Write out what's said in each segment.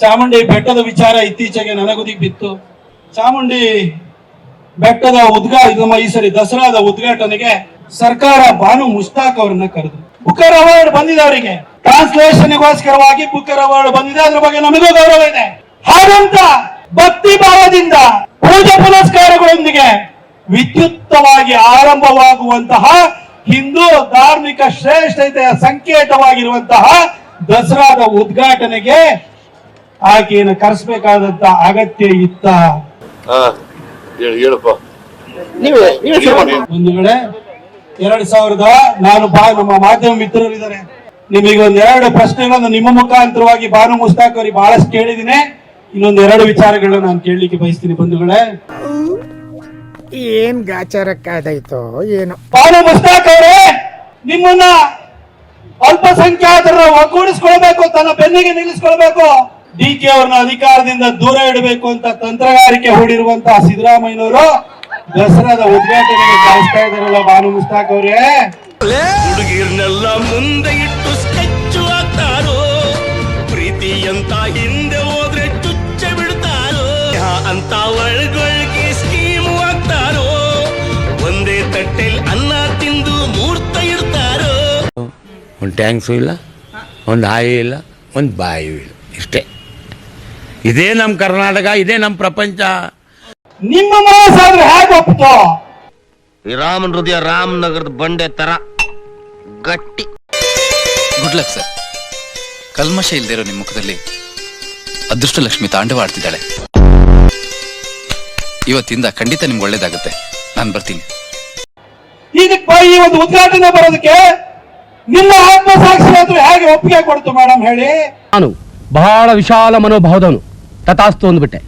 ಚಾಮುಂಡಿ ಬೆಟ್ಟದ ವಿಚಾರ ಇತ್ತೀಚೆಗೆ ನನಗುದಿಗೆ ಬಿತ್ತು. ಚಾಮುಂಡಿ ಬೆಟ್ಟದ ಉದ್ಘಾ ನಮ್ಮ ಈ ಸರಿ ದಸರಾದ ಉದ್ಘಾಟನೆಗೆ ಸರ್ಕಾರ ಭಾನು ಮುಸ್ತಾಕ್ ಅವರನ್ನ ಕರೆದು ಬುಕರ್ ಅವಾರ್ಡ್ ಬಂದಿದೆ ಅವರಿಗೆ. ಟ್ರಾನ್ಸ್ಲೇಷನ್ಗೋಸ್ಕರವಾಗಿ ಬುಕರ್ ಅವಾರ್ಡ್ ಬಂದಿದೆ. ಅದ್ರ ಬಗ್ಗೆ ನಮಗೂ ಗೌರವ ಇದೆ. ಹಾಗಂತ ಭಕ್ತಿ ಭಾವದಿಂದ ಪೂಜೆ ಪುನಸ್ಕಾರಗಳೊಂದಿಗೆ ವಿದ್ಯುತ್ತವಾಗಿ ಆರಂಭವಾಗುವಂತಹ ಹಿಂದೂ ಧಾರ್ಮಿಕ ಶ್ರೇಷ್ಠತೆಯ ಸಂಕೇತವಾಗಿರುವಂತಹ ದಸರಾದ ಉದ್ಘಾಟನೆಗೆ ಆಕೆಯನ್ನು ಕರೆಸಬೇಕಾದಂತ ಅಗತ್ಯ ಇತ್ತ. ಒಂದು ಹೇಳಪ್ಪ. ಬಂಧುಗಳೇ ಎರಡ್ ಸಾವಿರದ ನಾನು ಬಾ ನಮ್ಮ ಮಾಧ್ಯಮ ಮಿತ್ರರಿದ್ದಾರೆ. ನಿಮಗೆ ಒಂದ್ ಎರಡು ಪ್ರಶ್ನೆಗಳನ್ನು ನಿಮ್ಮ ಮುಖಾಂತರವಾಗಿ ಬಾನು ಮುಸ್ತಾಕ್ ಅವರಿಗೆ ಬಹಳಷ್ಟು ಕೇಳಿದಿನಿ ಇನ್ನೊಂದ್ ಎರಡು ವಿಚಾರಗಳನ್ನ ನಾನು ಕೇಳಲಿಕ್ಕೆ ಬಯಸ್ತೀನಿ ಬಂಧುಗಳೇ. ಏನ್ ಗಾಚಾರಕ್ಕಾದಾಯ್ತೋ ಏನು. ಬಾನು ಮುಸ್ತಾಕ್ ಅವರೇ ನಿಮ್ಮನ್ನ ಅಲ್ಪಸಂಖ್ಯಾತರ ಒಗ್ಗೂಡಿಸ್ಕೊಳ್ಬೇಕು ತನ್ನ ಬೆನ್ನಿಗೆ ನಿಲ್ಲಿಸ್ಕೊಳ್ಬೇಕು. ಡಿ ಕೆ ಅವ್ರನ್ನ ಅಧಿಕಾರದಿಂದ ದೂರ ಇಡಬೇಕು ಅಂತ ತಂತ್ರಗಾರಿಕೆ ಹೂಡಿರುವಂತಹ ಸಿದ್ದರಾಮಯ್ಯನವರು ದಸರಾದ ಉದ್ಘಾಟನೆಗೆ ಕಳಿಸ್ತಾ ಇದಾರಲ್ಲ ಬಾನು ಮುಸ್ತಾಕ್ ಅವರೇ. ಹುಡುಗಿರ್ನೆಲ್ಲ ಮುಂದೆ ಇಟ್ಟು ಸ್ಕೆಚ್ ಆಗ್ತಾರೋ ಪ್ರೀತಿ ಅಂತ ಹಿಂದೆ ಹೋದ್ರೆ ಚುಚ್ಚ ಬಿಡ್ತಾರೋ? ಅಂತ ಒಳಗೊಳಗೆ ಸ್ಕೀಮ್ ಆಗ್ತಾರೋ ಒಂದೇ ತಟ್ಟೆಲ್ ಅನ್ನ ತಿಂದು ಮೂರ್ತ ಇರ್ತಾರೋ ಒಂದು ಟ್ಯಾಂಕ್ಸು ಇಲ್ಲ ಒಂದು ಹಾಯಿ ಇಲ್ಲ ಒಂದು ಬಾಯಿ ಇಲ್ಲ ಇಷ್ಟೇ. ಇದೇ ನಮ್ಮ ಕರ್ನಾಟಕ ಇದೇ ನಮ್ಮ ಪ್ರಪಂಚ. ನಿಮ್ಮ ಮನಸ್ಸಾದ್ರೆ ಹೇಗೆ ಒಪ್ತೋ ಈ ರಾಮನ್ ಹೃದಯ ರಾಮನಗರದ ಬಂಡೆ ತರ ಗಟ್ಟಿ. ಗುಡ್ ಲಕ್ ಸರ್ ಕಲ್ಮಶ ಇಲ್ದಿರೋ ನಿಮ್ಮ ಮುಖದಲ್ಲಿ ಅದೃಷ್ಟ ಲಕ್ಷ್ಮಿ ತಾಂಡವಾಡ್ತಿದ್ದಾಳೆ ಇವತ್ತಿಂದ ಖಂಡಿತ ನಿಮ್ಗೆ ಒಳ್ಳೇದಾಗುತ್ತೆ. ನಾನು ಬರ್ತೀನಿ. ಇದಕ್ಕೆ ಬ- ಈ ಒಂದು ಉದ್ಘಾಟನೆ ಬರೋದಕ್ಕೆ ನಿಮ್ಮ ಆತ್ಮಸಾಕ್ಷಿ ಸಾಕ್ಷಿ ಹೇಗೆ ಒಪ್ಪಿಗೆ ಕೊಡ್ತು ಮೇಡಮ್ ಹೇಳಿ? ನಾನು ಬಹಳ ವಿಶಾಲ ಮನೋಭಾವದವನು. ತಥಾಸ್ತು ಅಂದ್ಬಿಟ್ಟೆ.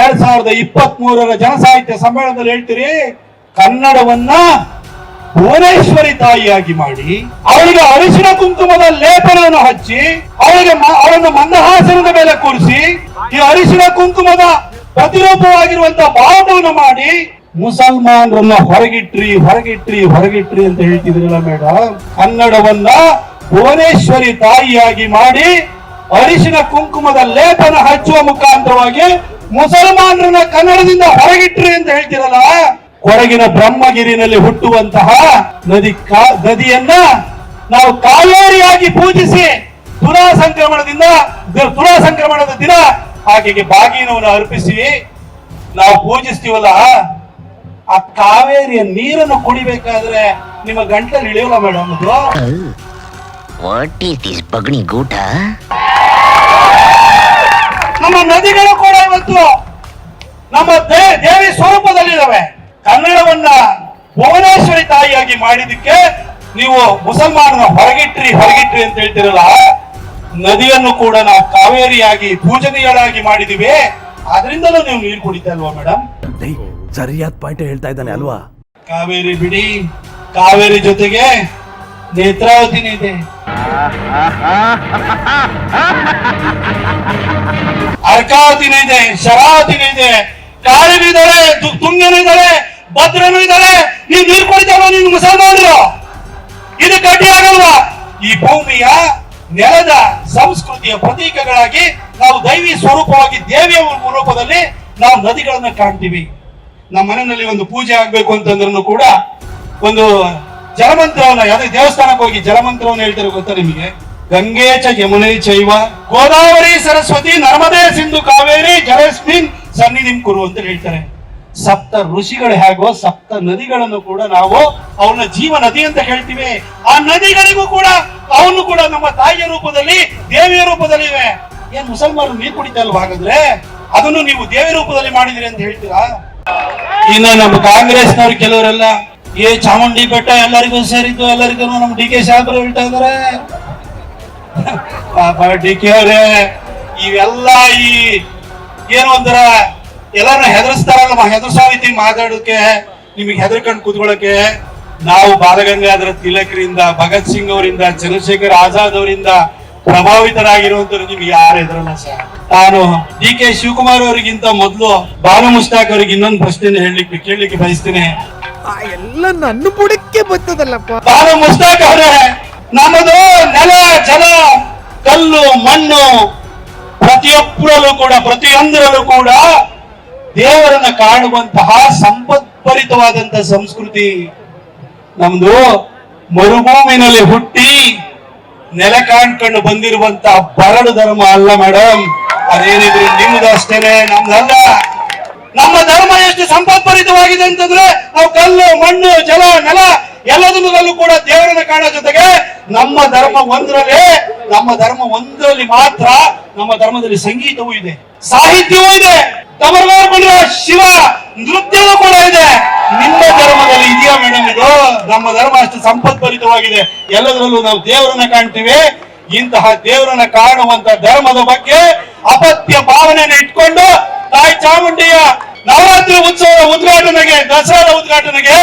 ಎರಡ್ ಸಾವಿರದ ಇಪ್ಪತ್ತ್ ಮೂರರ ಜನಸಾಹಿತ್ಯ ಸಮ್ಮೇಳನದಲ್ಲಿ ಹೇಳ್ತೀರಿ, ಕನ್ನಡವನ್ನ ಭುವನೇಶ್ವರಿ ತಾಯಿಯಾಗಿ ಮಾಡಿ, ಅವಳಿಗೆ ಅರಿಶಿನ ಕುಂಕುಮದ ಲೇಪನವನ್ನು ಹಚ್ಚಿ, ಅವಳಿಗೆ ಅವಳನ್ನು ಮಂದಹಾಸನದ ಮೇಲೆ ಕೂರಿಸಿ, ಈ ಅರಿಶಿನ ಕುಂಕುಮದ ಪ್ರತಿರೂಪವಾಗಿರುವಂತಹ ಭಾವವನ್ನು ಮಾಡಿ, ಮುಸಲ್ಮಾನರನ್ನ ಹೊರಗಿಟ್ರಿ ಹೊರಗಿಟ್ರಿ ಹೊರಗಿಟ್ರಿ ಅಂತ ಹೇಳ್ತಿದ್ರಲ್ಲ ಮೇಡಮ್ ಕನ್ನಡವನ್ನ ಭುವನೇಶ್ವರಿ ತಾಯಿಯಾಗಿ ಮಾಡಿ ಅರಿಶಿನ ಕುಂಕುಮದ ಲೇಪನ ಹಚ್ಚುವ ಮುಖಾಂತರವಾಗಿ ಮುಸಲ್ಮಾನರನ್ನ ಕನ್ನಡದಿಂದ ಹೊರಗಿಟ್ರಿ ಅಂತ ಹೇಳ್ತಿರಲ್ಲ ಹೊರಗಿನ ಬ್ರಹ್ಮಗಿರಿನಲ್ಲಿ ಹುಟ್ಟುವಂತಹ ನದಿ ನದಿಯನ್ನ ನಾವು ಕಾವೇರಿಯಾಗಿ ಪೂಜಿಸಿ ತುಲಾ ಸಂಕ್ರಮಣದಿಂದ ತುಲಾ ಸಂಕ್ರಮಣದ ದಿನ ಆಕೆಗೆ ಬಾಗಿನವನ್ನು ಅರ್ಪಿಸಿ ನಾವು ಪೂಜಿಸ್ತೀವಲ್ಲ, ಆ ಕಾವೇರಿಯ ನೀರನ್ನು ಕುಡಿಬೇಕಾದ್ರೆ ನಿಮ್ಮ ಗಂಟಲು ಇಳಿಯೋಲ್ಲ ಮೇಡಮ್ ಅದು. ವಾಟ್ ಈಸ್ ದಿಸ್ ಬಗ್ನಿ ಗೂಟ? ನಮ್ಮ ನದಿಗಳು ಕೂಡ ಇವತ್ತು ನಮ್ಮ ದೇವಿ ಸ್ವರೂಪದಲ್ಲಿದ್ದಾವೆ. ಕನ್ನಡವನ್ನ ಭುವನೇಶ್ವರಿ ತಾಯಿಯಾಗಿ ಮಾಡಿದಕ್ಕೆ ನೀವು ಮುಸಲ್ಮಾನನ ಹೊರಗಿಟ್ರಿ ಹೊರಗಿಟ್ರಿ ಅಂತ ಹೇಳ್ತಿರಲ್ಲ ನದಿಯನ್ನು ಕೂಡ ನಾವು ಕಾವೇರಿಯಾಗಿ ಪೂಜನೀಯಳಾಗಿ ಮಾಡಿದೀವಿ ಅದರಿಂದಲೂ ನೀವು ನೀರು ಕುಡಿತಾ ಇಲ್ವಾ ಮೇಡಮ್ ಸರಿಯಾದ ಪಾಯಿಂಟ್ ಹೇಳ್ತಾ ಇದ್ದಾನೆ ಅಲ್ವಾ? ಕಾವೇರಿ ಬಿಡಿ ಕಾವೇರಿ ಜೊತೆಗೆ ನೇತ್ರಾವತಿನೇ ಇದೆ. ಅರ್ಕಾವತಿನೂ ಇದೆ ಶರಾವತಿನೂ ಇದೆ ಕಾಳಿನೂ ಇದ್ದಾಳೆ ತುಂಗನ ಇದ್ದಾಳೆ ಭದ್ರನೂ ಇದ್ದಾಳೆ ನೀವು ನೀರು ಕುಡಿತಾವ ನೀನು ಮುಸಲ್ಮಾನರು? ಇದು ಕಡ್ಡಿ ಆಗಲ್ವಾ? ಈ ಭೂಮಿಯ ನೆಲದ ಸಂಸ್ಕೃತಿಯ ಪ್ರತೀಕಗಳಾಗಿ ನಾವು ದೈವಿ ಸ್ವರೂಪವಾಗಿ ದೇವಿಯ ರೂಪದಲ್ಲಿ ನಾವು ನದಿಗಳನ್ನು ಕಾಣ್ತೀವಿ. ನಮ್ಮ ಮನೆಯಲ್ಲಿ ಒಂದು ಪೂಜೆ ಆಗ್ಬೇಕು ಅಂತಂದ್ರೂ ಕೂಡ ಒಂದು ಜಲಮಂತ್ರವನ್ನ ಯಾವುದೇ ದೇವಸ್ಥಾನಕ್ಕೆ ಹೋಗಿ ಜಲಮಂತ್ರವನ್ನು ಹೇಳ್ತಾರೆ ಗೊತ್ತಾ ನಿಮಗೆ? ಗಂಗೆ ಚ ಯಮುನೆ ಚೈವ, ಗೋದಾವರಿ ಸರಸ್ವತಿ ನರ್ಮದೇ ಸಿಂಧು ಕಾವೇರಿ ಜಲಸ್ಮಿನ್ ಸನ್ನಿಧಿಂ ಕುರು ಅಂತ ಹೇಳ್ತಾರೆ. ಸಪ್ತ ಋಷಿಗಳು ಹೇಗೋ ಸಪ್ತ ನದಿಗಳನ್ನು ಕೂಡ ನಾವು ಅವನ ಜೀವ ನದಿ ಅಂತ ಹೇಳ್ತೀವಿ. ಆ ನದಿಗಳಿಗೂ ಕೂಡ ಅವನು ಕೂಡ ನಮ್ಮ ತಾಯಿಯ ರೂಪದಲ್ಲಿ, ದೇವಿಯ ರೂಪದಲ್ಲಿ ಇವೆ. ಏನ್ ಮುಸಲ್ಮಾನರು ನೀರು ಕುಡಿತಾ ಅಲ್ವಾ ಹಾಗಾದ್ರೆ? ಅದನ್ನು ನೀವು ದೇವಿ ರೂಪದಲ್ಲಿ ಮಾಡಿದಿರಿ ಅಂತ ಹೇಳ್ತೀರಾ? ಇನ್ನು ನಮ್ಮ ಕಾಂಗ್ರೆಸ್ನವ್ರು ಕೆಲವರೆಲ್ಲ ಏ ಚಾಮುಂಡಿ ಬೆಟ್ಟ ಎಲ್ಲರಿಗೂ ಸೇರಿದ್ದು, ಎಲ್ಲರಿಗೂ ನಮ್ಮ ಡಿ ಕೆ ಸಾಹೇಬರು ಹೇಳ್ತಾ ಇದಾರೆ. ಪಾಪ ಡಿ ಕೆ ಅವರೇ, ಇವೆಲ್ಲ ಈ ಏನೋ ಅಂದ್ರ ಎಲ್ಲಾರನ್ನ ಹೆದರ್ಸ್ತಾರಲ್ಲ ಹೆದರ್ಸೋ ರೀತಿ ಮಾತಾಡೋಕೆ, ನಿಮಗೆ ಹೆದರ್ಕೊಂಡು ಕೂತ್ಕೊಳ್ಳೋಕೆ. ನಾವು ಬಾಲಗಂಗಾಧರ ತಿಲಕರಿಂದ, ಭಗತ್ ಸಿಂಗ್ ಅವರಿಂದ, ಚಂದ್ರಶೇಖರ್ ಆಜಾದ್ ಅವರಿಂದ ಪ್ರಭಾವಿತರಾಗಿರುವಂತರು ನಿಮ್ಗೆ ಯಾರು ಹೆದರಲ್ಲ ಸರ್? ನಾನು ಡಿ ಕೆ ಶಿವಕುಮಾರ್ ಅವರಿಗಿಂತ ಮೊದಲು ಬಾನು ಮುಸ್ತಾಕ್ ಅವರಿಗೆ ಇನ್ನೊಂದು ಪ್ರಶ್ನೆ ಹೇಳಲಿಕ್ಕೆ, ಕೇಳಲಿಕ್ಕೆ ಬಯಸ್ತೀನಿ. ಆ ಎಲ್ಲ ನನ್ನ ಬುಡಕ್ಕೆ ಬರ್ತದಲ್ಲಪ್ಪ. ನಾನು ಮುಸ್ತಾಕ್ ಅವರೇ, ನಮ್ಮದು ನೆಲ, ಜಲ, ಕಲ್ಲು, ಮಣ್ಣು ಪ್ರತಿಯೊಬ್ಬರಲ್ಲೂ ಕೂಡ, ಪ್ರತಿಯೊಂದರಲ್ಲೂ ಕೂಡ ದೇವರನ್ನ ಕಾಣುವಂತಹ ಸಂಪತ್ಭರಿತವಾದಂತಹ ಸಂಸ್ಕೃತಿ. ನಮ್ದು ಮರುಭೂಮಿನಲ್ಲಿ ಹುಟ್ಟಿ ನೆಲ ಕಾಣ್ಕೊಂಡು ಬಂದಿರುವಂತಹ ಬರಡು ಧರ್ಮ ಅಲ್ಲ ಮೇಡಮ್ ಅದೇನಿದ್ರು ನಿಮ್ದು ಅಷ್ಟೇನೆ, ನಮ್ದಲ್ಲ. ನಮ್ಮ ಧರ್ಮ ಎಷ್ಟು ಸಂಪತ್ಪರಿತವಾಗಿದೆ ಅಂತಂದ್ರೆ ನಾವು ಕಲ್ಲು, ಮಣ್ಣು, ಜಲ, ನೆಲ ಎಲ್ಲದರಲ್ಲೂ ಕೂಡ ದೇವರನ್ನ ಕಾಣೋ ಜೊತೆಗೆ ನಮ್ಮ ಧರ್ಮ ಒಂದರಲ್ಲಿ, ನಮ್ಮ ಧರ್ಮ ಒಂದರಲ್ಲಿ ಮಾತ್ರ ನಮ್ಮ ಧರ್ಮದಲ್ಲಿ ಸಂಗೀತವೂ ಇದೆ, ಸಾಹಿತ್ಯವೂ ಇದೆ. ತಮರಗಾರ ಬಂದ್ರೆ ಶಿವ, ನೃತ್ಯವೂ ಕೂಡ ಇದೆ. ನಿಮ್ಮ ಧರ್ಮದಲ್ಲಿ ಇದೆಯಾ ಮೇಡಮ್ ಇದು? ನಮ್ಮ ಧರ್ಮ ಅಷ್ಟು ಸಂಪತ್ಪರಿತವಾಗಿದೆ. ಎಲ್ಲದರಲ್ಲೂ ನಾವು ದೇವರನ್ನ ಕಾಣ್ತೀವಿ. ಇಂತಹ ದೇವರನ್ನ ಕಾಣುವಂತ ಧರ್ಮದ ಬಗ್ಗೆ ಅಪತ್ಯ ಭಾವನೆಯನ್ನು ಇಟ್ಕೊಂಡು ತಾಯಿ ಚಾಮುಂಡಿಯ ನವರಾತ್ರಿ ಉತ್ಸವದ ಉದ್ಘಾಟನೆಗೆ, ದಸರಾದ ಉದ್ಘಾಟನೆಗೆ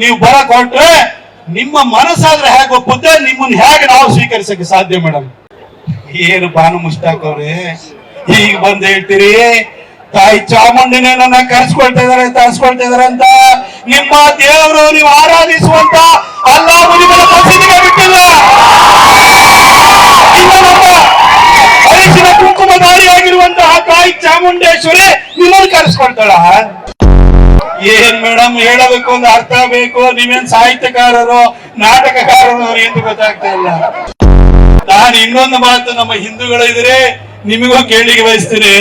ನೀವು ಬರ ಹೊರಟ್ರೆ ನಿಮ್ಮ ಮನಸ್ಸಾದ್ರೆ ಹೇಗೆ ಒಪ್ಪುತ್ತೆ? ನಿಮ್ಮನ್ನ ಹೇಗೆ ನಾವು ಸ್ವೀಕರಿಸಕ್ಕೆ ಸಾಧ್ಯ ಮೇಡಮ್? ಏನು ಬಾನು ಮುಷ್ತಾಕ್ ಅವ್ರೆ ಈಗ ಬಂದು ಹೇಳ್ತೀರಿ, ತಾಯಿ ಚಾಮುಂಡಿನ ನನ್ನ ಕರ್ಸ್ಕೊಳ್ತಾ ಇದಾರೆ ತರಿಸ್ಕೊಳ್ತಾ ಇದಾರೆ ಅಂತ. ನಿಮ್ಮ ದೇವರು ನೀವು ಆರಾಧಿಸುವಂತ ಅಲ್ಲ ಮುನಿಗಳ ಮಸೀದಿಗೆ ಬಿಟ್ಟಿಲ್ಲ ನಿಮ್ಮ ನಮ್ಮ ಅರಿಶಿನ ಕುಂಕುಮಧಾರಿಯಾಗಿರುವಂತಹ ತಾಯಿ ಚಾಮುಂಡೇಶ್ವರಿ ನಿಮ್ಮನ್ನು ಕರೆಸ್ಕೊಳ್ತಾಳ ಏನ್ ಮೇಡಮ್ ಹೇಳಬೇಕು ಒಂದು ಅರ್ಥ ಬೇಕು. ನೀವೇನ್ ಸಾಹಿತ್ಯಕಾರರು, ನಾಟಕಕಾರರು ಎಂದು ಗೊತ್ತಾಗ್ತಾ ಇಲ್ಲ. ನಾನು ಇನ್ನೊಂದು ಮಾತು ನಮ್ಮ ಹಿಂದೂಗಳಿದ್ರೆ ನಿಮಗೂ ಕೇಳಿಗೆ ಬಯಸ್ತೀನಿ.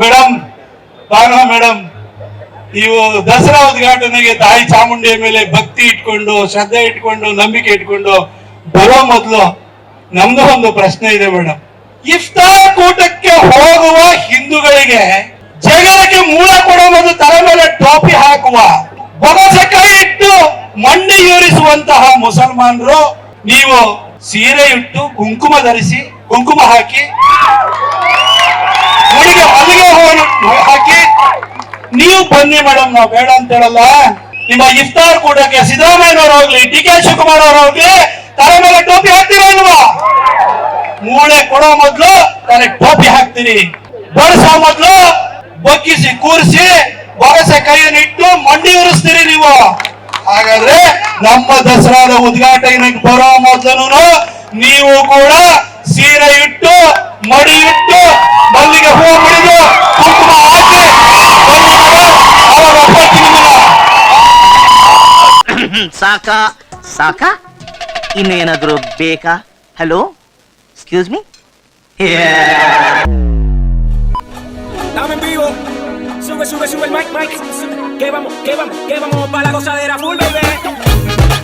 ಮೇಡಮ್ ಬಾನು ಮೇಡಮ್, ನೀವು ದಸರಾ ಉದ್ಘಾಟನೆಗೆ ತಾಯಿ ಚಾಮುಂಡಿಯ ಮೇಲೆ ಭಕ್ತಿ ಇಟ್ಕೊಂಡು, ಶ್ರದ್ಧೆ ಇಟ್ಕೊಂಡು, ನಂಬಿಕೆ ಇಟ್ಕೊಂಡು ಬರೋ ಮೊದಲು ನಮ್ದು ಒಂದು ಪ್ರಶ್ನೆ ಇದೆ ಮೇಡಮ್. ಇಫ್ತಾರ್ ಕೂಟಕ್ಕೆ ಹೋಗುವ ಹಿಂದೂಗಳಿಗೆ ಜಗಳಕ್ಕೆ ಮೂಲ ಕೊಡುವ ಮತ್ತು ತಲೆ ಮೇಲೆ ಟೋಪಿ ಹಾಕುವ ಬೊಗಸೆಕಾಯಿ ಇಟ್ಟು ಮಂಡಿ ಯೂರಿಸುವಂತಹ ಮುಸಲ್ಮಾನರು, ನೀವು ಸೀರೆ ಇಟ್ಟು ಕುಂಕುಮ ಧರಿಸಿ, ಕುಂಕುಮ ಹಾಕಿ, ಮುಡಿಗೆ ಹಲಿಗೆ ಹಾಕಿ, ನೀವು ಬನ್ನಿ ಮೇಡಮ್ ನಾವು ಬೇಡ ಅಂತ ಹೇಳಲ್ಲ. ನಿಮ್ಮ ಇಫ್ತಾರ್ ಕೂಟಕ್ಕೆ ಸಿದ್ದರಾಮಯ್ಯನವರು ಹೋಗ್ಲಿ ಡಿ ಕೆ ಶಿವಕುಮಾರ್ ಅವರು ಹೋಗ್ಲಿ ತಲೆ ಮೇಲೆ ಟೋಪಿ ಹಾಕ್ತೀರಾ ಮೂಳೆ ಕೊಡೋ ಮೊದ್ಲು ನನಗೆ ಟೋಪಿ ಹಾಕ್ತೀನಿ. ಬಡಿಸೋ ಮೊದ್ಲು ಬಗ್ಗಿಸಿ ಕೂರಿಸಿ, ಬೊಗಸೆ ಕೈಯನ್ನು ಇಟ್ಟು ಮಂಡಿ ಉರಿಸ್ತೀರಿ ನೀವು. ಹಾಗಾದ್ರೆ ನಮ್ಮ ದಸರಾದ ಉದ್ಘಾಟನೆಗೆ ಬರೋ ಮೊದಲು ನೀವು ಕೂಡ ಸೀರೆ ಇಟ್ಟು, ಮಡಿ ಇಟ್ಟು, ಮಲ್ಲಿಗೆ ಹೂ ಮುಡಿದು ಕುಂಕುಮ ಹಾಕಿ. ಸಾಕಾ ಸಾಕಾ? ಇನ್ನೇನಾದ್ರೂ ಬೇಕಾ? Hello Excuse me. Yeah. Dame en vivo. Sube, sube, sube el mic, mic. Que vamos, que vamos, que vamos para la gozadera full, baby.